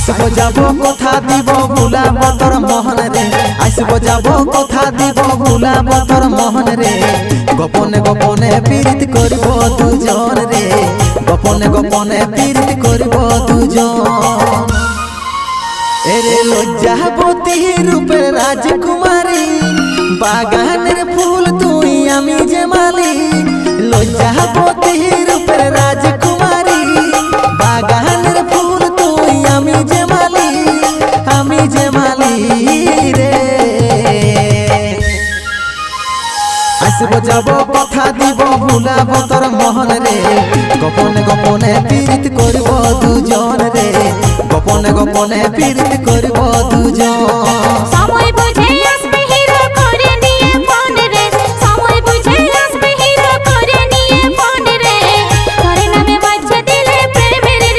আসব যাব কথা দিব ভুলাব তোর মোহন রে? আসব যাব কথা দিব ভুলাব তোর মোহন রে? গোপনে গোপনে পীড়িত করব দুজন রে। গোপনে গোপনে পীড়িত করব দুজন। এরে লজ্জাবতী রূপের রাজকুমারী, বাগানের ফুল তুই আমি যে মালি। যে মালি আমি যে মালি রে। আসব, যাব কথা দিব, ভুলাব তোর মহন রে। গোপনে গোপনে পীড়িত করব দুজন রে। গোপনে গোপনে পীড়িত করব